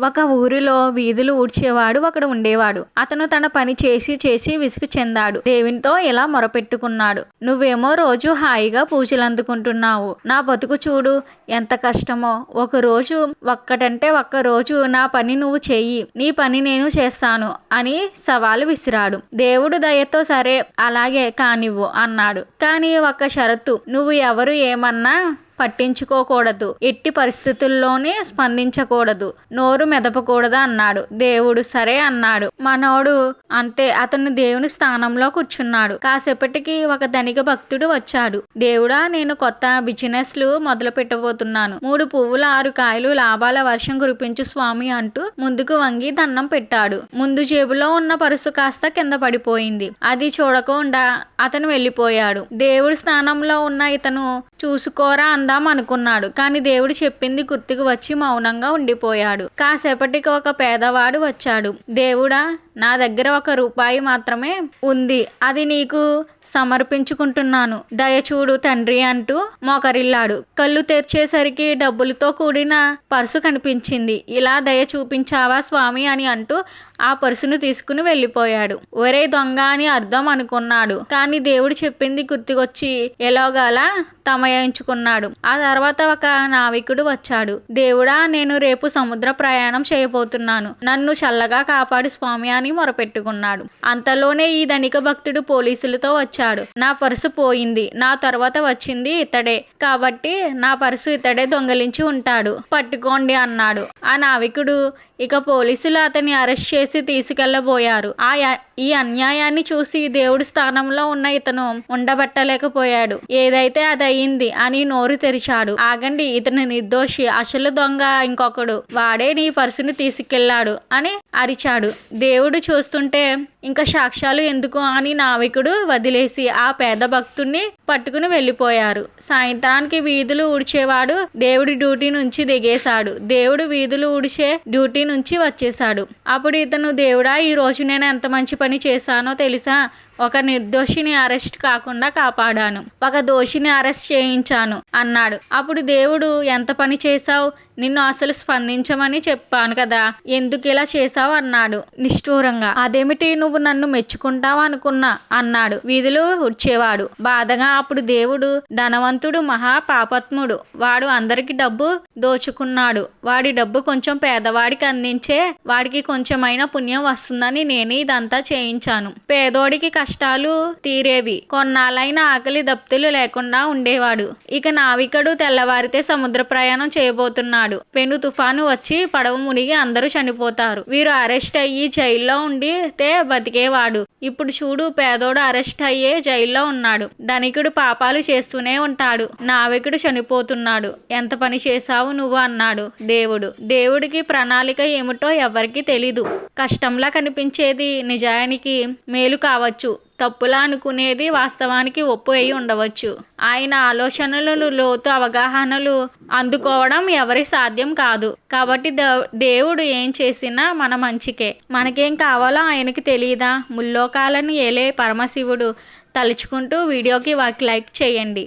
ఒక ఊరిలో వీధులు ఊడ్చేవాడు ఒకడు ఉండేవాడు. అతను తన పని చేసి చేసి విసుగు చెందాడు. దేవునితో ఇలా మొరపెట్టుకున్నాడు. నువ్వేమో రోజు హాయిగా పూజలు అందుకుంటున్నావు నా బతుకు చూడు ఎంత కష్టమో. ఒక రోజు ఒక్కటంటే ఒక్క రోజు నా పని నువ్వు చెయ్యి. నీ పని నేను చేస్తాను అని సవాలు విసిరాడు. దేవుడు దయతో సరే అలాగే కానివ్వు అన్నాడు. కానీ ఒక్క షరతు. నువ్వు ఎవరు ఏమన్నా పట్టించుకోకూడదు. ఎట్టి పరిస్థితుల్లోనే స్పందించకూడదు. నోరు మెదపకూడదు అన్నాడు. దేవుడు సరే అన్నాడు. మనోడు అంతే. అతను దేవుని స్థానంలో కూర్చున్నాడు. కాసేపటికి ఒక ధనిక భక్తుడు వచ్చాడు. దేవుడా నేను కొత్త బిజినెస్లు మొదలు పెట్టబోతున్నాను. మూడు పువ్వుల ఆరు కాయలు లాభాల వర్షం కురిపించు స్వామి అంటూ ముందుకు వంగి దండం పెట్టాడు. ముందు జేబులో ఉన్న పరుసు కాస్త కింద పడిపోయింది. అది చూడకుండా అతను వెళ్ళిపోయాడు. దేవుడి స్థానంలో ఉన్న ఇతను చూసుకోరా అందాం అనుకున్నాడు. కానీ దేవుడు చెప్పింది గుర్తుకు వచ్చి మౌనంగా ఉండిపోయాడు. కాసేపటికి ఒక పేదవాడు వచ్చాడు. దేవుడా నా దగ్గర ఒక రూపాయి మాత్రమే ఉంది. అది నీకు సమర్పించుకుంటున్నాను. దయచూడు తండ్రి అంటూ మోకరిల్లాడు. కళ్ళు తెరిచేసరికి డబ్బులతో కూడిన పర్సు కనిపించింది. ఇలా దయ చూపించావా స్వామి అని అంటూ ఆ పర్సును తీసుకుని వెళ్ళిపోయాడు. ఒరే దొంగ అని అర్థం అనుకున్నాడు. కానీ దేవుడు చెప్పింది గుర్తుకొచ్చి ఎలాగలా తమయించుకున్నాడు. ఆ తర్వాత ఒక నావికుడు వచ్చాడు. దేవుడా నేను రేపు సముద్ర ప్రయాణం చేయబోతున్నాను. నన్ను చల్లగా కాపాడు స్వామి అని మొరపెట్టుకున్నాడు. అంతలోనే ఈ ధనిక భక్తుడు పోలీసులతో వచ్చాడు. నా పర్సు పోయింది. నా తర్వాత వచ్చింది ఇతడే. కాబట్టి నా పర్సు ఇతడే దొంగలించి ఉంటాడు. పట్టుకోండి అన్నాడు. ఆ నావికుడు ఇక పోలీసులు అతన్ని అరెస్ట్ చేసి తీసుకెళ్ళబోయారు ఆ ఈ అన్యాయాన్ని చూసి దేవుడి స్థానంలో ఉన్న ఇతను ఉండబట్టలేకపోయాడు. ఏదైతే అది అయింది అని నోరు తెరిచాడు. ఆగండి ఇతను నిర్దోషి అసలు దొంగ ఇంకొకడు. వాడే నీ పర్సుని తీసుకెళ్ళాడు అని అరిచాడు. దేవుడు చూస్తుంటే ఇంకా సాక్ష్యాలు ఎందుకు అని నావికుడు వదిలేసి ఆ పేద భక్తుణ్ణి పట్టుకుని వెళ్ళిపోయారు. సాయంత్రానికి వీధులు ఊడ్చేవాడు దేవుడి డ్యూటీ నుంచి దిగేశాడు. దేవుడు వీధులు ఊడిచే డ్యూటీ నుంచి వచ్చేశాడు. అప్పుడు ఇతను దేవుడా ఈ రోజు నేను ఎంత మంచి పని చేశానో తెలుసా? ఒక నిర్దోషిని అరెస్ట్ కాకుండా కాపాడాను. ఒక దోషిని అరెస్ట్ చేయించాను అన్నాడు. అప్పుడు దేవుడు ఎంత పని చేశావు? నిన్ను అసలు స్పందించమని చెప్పాను కదా. ఎందుకు ఇలా చేశావు? అన్నాడు. నిష్ఠూరంగా. అదేమిటి నువ్వు నన్ను మెచ్చుకుంటావు అనుకున్నా? అన్నాడు. వీధిలో ఉడ్చేవాడు బాధగా అప్పుడు దేవుడు ధనవంతుడు మహా పాపత్ముడు వాడు అందరికి డబ్బు దోచుకున్నాడు. వాడి డబ్బు కొంచెం పేదవాడికి అందించే వాడికి కొంచెమైనా పుణ్యం వస్తుందని నేను ఇదంతా చేయించాను. పేదోడికి కష్టాలు తీరేవి. కొన్నాళ్ళైన ఆకలి దప్తులు లేకుండా ఉండేవాడు. ఇక నావికుడు తెల్లవారితే సముద్ర ప్రయాణం చేయబోతున్నాడు. పెను తుఫాను వచ్చి పడవ మునిగి అందరూ చనిపోతారు. వీరు అరెస్ట్ అయ్యి జైల్లో ఉండితే బతికేవాడు. ఇప్పుడు చూడు పేదోడు అరెస్ట్ అయ్యే జైల్లో ఉన్నాడు. ధనికుడు పాపాలు చేస్తూనే ఉంటాడు. నావికుడు చనిపోతున్నాడు. ఎంత పని చేశావు నువ్వు? అన్నాడు దేవుడు. దేవుడికి ప్రణాళిక ఏమిటో ఎవరికీ తెలీదు. కష్టంలా కనిపించేది నిజానికి మేలు కావచ్చు. తప్పులా అనుకునేది వాస్తవానికి ఒప్పు అయి ఉండవచ్చు. ఆయన ఆలోచనలు లోతు అవగాహనలు అందుకోవడం ఎవరి సాధ్యం కాదు. కాబట్టి దేవుడు ఏం చేసినా మన మంచికే. మనకేం కావాలో ఆయనకి తెలియదా? ముల్లోకాలను ఏలే పరమశివుడు. తలుచుకుంటూ వీడియోకి వాకి లైక్ చేయండి.